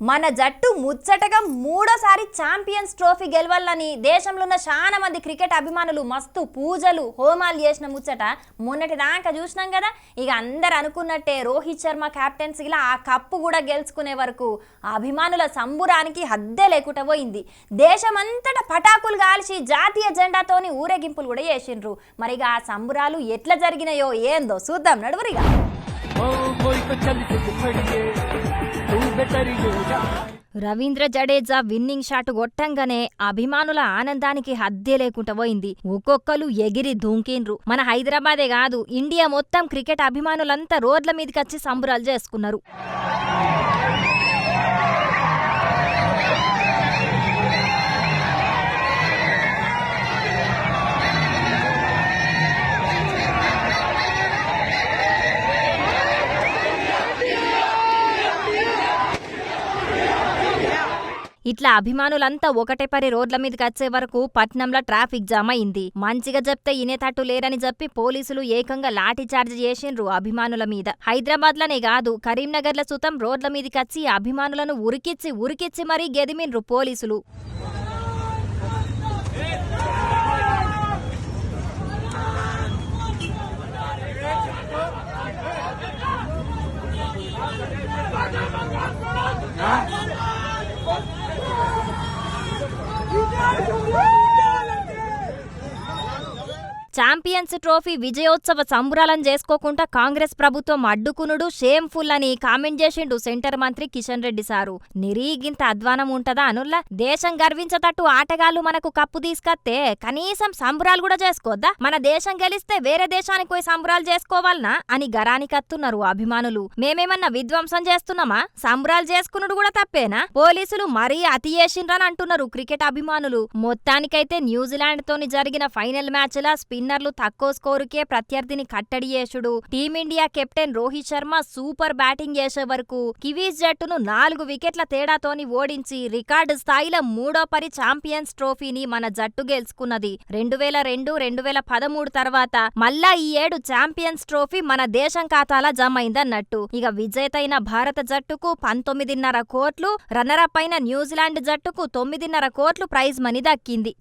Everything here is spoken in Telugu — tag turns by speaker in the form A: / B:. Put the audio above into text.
A: మన జట్టు ముచ్చటగా మూడోసారి ఛాంపియన్స్ ట్రోఫీ గెలవాలని దేశంలో ఉన్న చాలా మంది క్రికెట్ అభిమానులు మస్తు పూజలు హోమాలు చేసిన ముచ్చట మొన్నటి దాకా చూసినాం కదా. ఇక అందరు అనుకున్నట్టే రోహిత్ శర్మ క్యాప్టెన్సీలా ఆ కప్పు కూడా గెలుచుకునే వరకు అభిమానుల సంబురానికి హద్దే లేకుండా పోయింది. దేశమంతటా పటాకులు కాల్చి జాతీయ జెండాతోని ఊరేగింపులు కూడా చేసిండ్రు. మరి ఇక ఆ సంబురాలు ఎట్లా జరిగినాయో ఏందో చూద్దాం నడువరిగా. రవీంద్ర జడేజా విన్నింగ్ షాట్ కొట్టంగానే అభిమానుల ఆనందానికి హద్దే లేకుండా పోయింది. ఒక్కొక్కరు ఎగిరి దూంకిండ్రు. మన హైదరాబాదే కాదు ఇండియా మొత్తం క్రికెట్ అభిమానులంతా రోడ్ల మీదకి వచ్చి సంబరాలు చేసుకున్నారు. ఇట్లా అభిమానులంతా ఒకటే పరి రోడ్ల మీదకి వచ్చే వరకు పట్నంలో ట్రాఫిక్ జామ్ అయింది. మంచిగా చెప్తే ఇనేతట్టు లేరని చెప్పి పోలీసులు ఏకంగా లాఠీ చార్జ్ చేసిండ్రు అభిమానుల మీద. హైదరాబాద్లోనే కాదు కరీంనగర్లో సుతం రోడ్ల మీదకి వచ్చి అభిమానులను ఉరికిచ్చి ఉరికిచ్చి మరీ గెదిమిండ్రు పోలీసులు. ఛాంపియన్స్ ట్రోఫీ విజయోత్సవ సంబురాలను చేసుకోకుండా కాంగ్రెస్ ప్రభుత్వం అడ్డుకునుడు షేమ్ఫుల్ అని కామెంట్ చేసిండు సెంటర్ మంత్రి కిషన్ రెడ్డి సారు. నిరీగింత అధ్వానం ఉంటదా అనుల్లా దేశం గర్వించతట్టు ఆటగాళ్ళు మనకు కప్పు తీసుకొస్తే కనీసం సంబురాలు కూడా చేసుకోద్దా? మన దేశం గెలిస్తే వేరే దేశానికి పోయి సంబురాలు చేసుకోవాలనా? అని గరానికత్తున్నారు అభిమానులు. మేమేమన్నా విధ్వంసం చేస్తున్నామా? సంబురాలు చేసుకునుడు కూడా తప్పేనా? పోలీసులు మరీ అతి చేసిండ్రని అంటున్నారు క్రికెట్ అభిమానులు. మొత్తానికైతే న్యూజిలాండ్ తోని జరిగిన ఫైనల్ మ్యాచ్ లా స్పిన్నర్లు తక్కువ స్కోరుకే ప్రత్యర్థిని కట్టడి చేసుడు. Team India captain Rohit Sharma super batting చేసే వరకు కివీస్ జట్టును నాలుగు వికెట్ల తేడాతోని ఓడించి రికార్డు స్థాయిలో మూడో పరి ఛాంపియన్స్ ట్రోఫీని మన జట్టు గెలుచుకున్నది. రెండు వేల రెండు రెండు వేల పదమూడు తర్వాత మళ్ళా ఈ ఏడు ఛాంపియన్స్ ట్రోఫీ మన దేశం ఖాతాలా జమ అయిందన్నట్టు ఇక విజేత అయిన భారత జట్టుకు పంతొమ్మిదిన్నర కోట్లు రన్నరప్ అయిన న్యూజిలాండ్ జట్టుకు తొమ్మిదిన్నర కోట్లు ప్రైజ్ మనీ దక్కింది.